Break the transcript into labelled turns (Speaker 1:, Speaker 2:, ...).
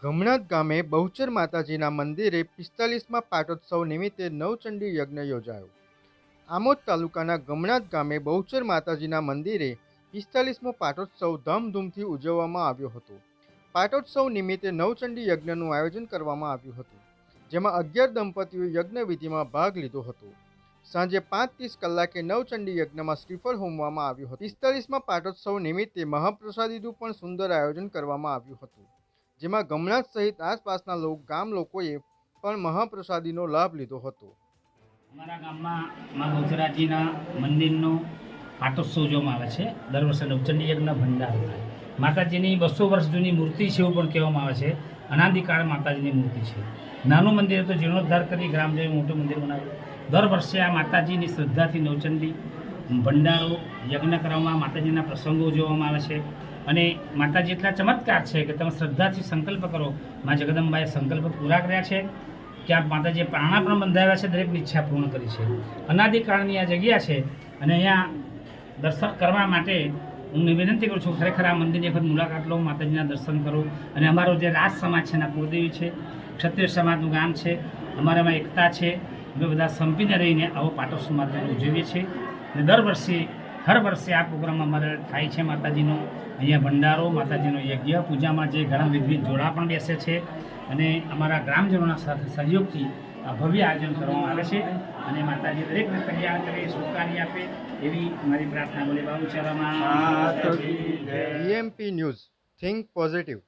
Speaker 1: ગમણાત ગામે બહુચર માતાજીના મંદિરે પિસ્તાલીસમાં પાટોત્સવ નિમિત્તે નવચંડી યજ્ઞ યોજાયો. આમોદ તાલુકાના ગમણાથ ગામે બહુચર માતાજીના મંદિરે પિસ્તાલીસમો પાટોત્સવ ધામધૂમથી ઉજવવામાં આવ્યો હતો. પાટોત્સવ નિમિત્તે નવચંડી યજ્ઞનું આયોજન કરવામાં આવ્યું હતું, જેમાં અગિયાર દંપતીઓએ યજ્ઞ વિધિમાં ભાગ લીધો હતો. સાંજે પાંચ ત્રીસ કલાકે નવચંડી યજ્ઞમાં શ્રીફળ હોમવામાં આવ્યું હતું. પિસ્તાલીસમાં પાટોત્સવ નિમિત્તે મહાપ્રસાદીનું પણ સુંદર આયોજન કરવામાં આવ્યું હતું. જેમાં ગમણાત સહિત આસપાસના લોક ગામ લોકોએ પણ મહાપ્રસાદીનો લાભ લીધો હતો.
Speaker 2: અમારા ગામમાં મા બહુચરાજીના મંદિરનો પાટોત્સવ ઉજવવામાં આવે છે. દર વર્ષે નવચંડી યજ્ઞ ભંડાર માતાજીની બસો વર્ષ જૂની મૂર્તિ છે એવું પણ કહેવામાં આવે છે. અનાદિકાળ માતાજીની મૂર્તિ છે. નાનું મંદિર તો જીર્ણોદ્ધાર કરી ગ્રામદેવી મોટું મંદિર બનાવ્યું. દર વર્ષે આ માતાજીની શ્રદ્ધાથી નવચંડી ભંડારો, યજ્ઞ કરવામાં માતાજીના પ્રસંગો ઉજવવામાં આવે છે. અને માતાજી એટલા ચમત્કાર છે કે તમે શ્રદ્ધાથી સંકલ્પ કરો. મા જગદંબાએ સંકલ્પ પૂરા કર્યા છે કે આ માતાજીએ પ્રાણા પણ બંધાવ્યા છે, દરેકની ઈચ્છા પૂર્ણ કરી છે. અનાદિકાળની આ જગ્યા છે અને અહીંયા દર્શન કરવા માટે હું વિનંતી કરું છું, ખરેખર આ મંદિરની વખત મુલાકાત લો, માતાજીના દર્શન કરો. અને અમારો જે રાજ સમાજ છે, એના કુળદેવી છે, ક્ષત્રિય સમાજનું ગામ છે, અમારામાં એકતા છે. અમે બધા સંપીને રહીને આવો પાટોત્સવ માતાને ઉજવીએ છીએ. દર વર્ષે હર વર્ષે આ પ્રોગ્રામ અમારે થાય છે માતાજીનો અહીંયા ભંડારો માતાજીનો યજ્ઞ પૂજામાં જે ઘણા વિવિધ જોડા પણ બેસે છે અને અમારા ગ્રામજનોના સાથે સહયોગથી આ ભવ્ય આયોજન કરવામાં આવે છે અને માતાજી દરેકને કલ્યાણ કરે સુખારી આપે એવી મારી પ્રાર્થના બોલે. બાબુ ચરામાં
Speaker 1: ન્યૂઝ. Think positive.